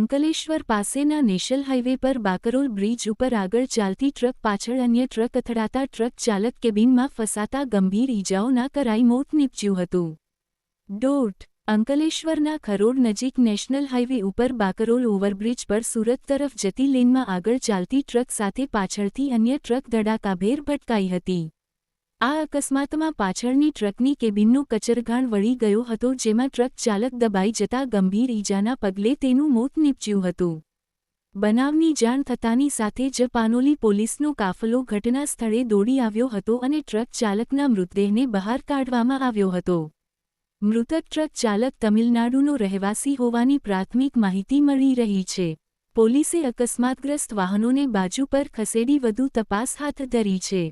અંકલેશ્વર પાસેના national highway પર Bakrol bridge ઉપર આગળ ચાલતી ટ્રક પાછળ અન્ય ટ્રક અથડાતા ટ્રક ચાલક કેબિનમાં ફસાતા ગંભીર ઇજાઓના કરાઈ મોત નીપજ્યું હતું. ડોટ, અંકલેશ્વરના ખરોડ નજીક નેશનલ હાઇવે ઉપર બાકરોલ ઓવરબ્રિજ પર સુરત તરફ જતી લેનમાં આગળ ચાલતી ટ્રક સાથે પાછળથી અન્ય ટ્રક ધડાકાભેર ભટકાઈ હતી. આ અકસ્માતમાં પાછળની ટ્રકની કેબિનનું કચરઘાણ વળી ગયો હતો, જેમાં ટ્રક ચાલક દબાઈ જતા ગંભીર ઈજાના પગલે તેનું મોત નીપજ્યું હતું. બનાવની જાણ થતાની સાથે જ પાનોલી પોલીસનો કાફલો ઘટના સ્થળે દોડી આવ્યો હતો અને ટ્રક ચાલકના મૃતદેહને બહાર કાઢવામાં આવ્યો હતો. મૃતક ટ્રક ચાલક તમિલનાડુનો રહેવાસી હોવાની પ્રાથમિક માહિતી મળી રહી છે. પોલીસે અકસ્માતગ્રસ્ત વાહનોને બાજુ પર ખસેડી વધુ તપાસ હાથ ધરી છે.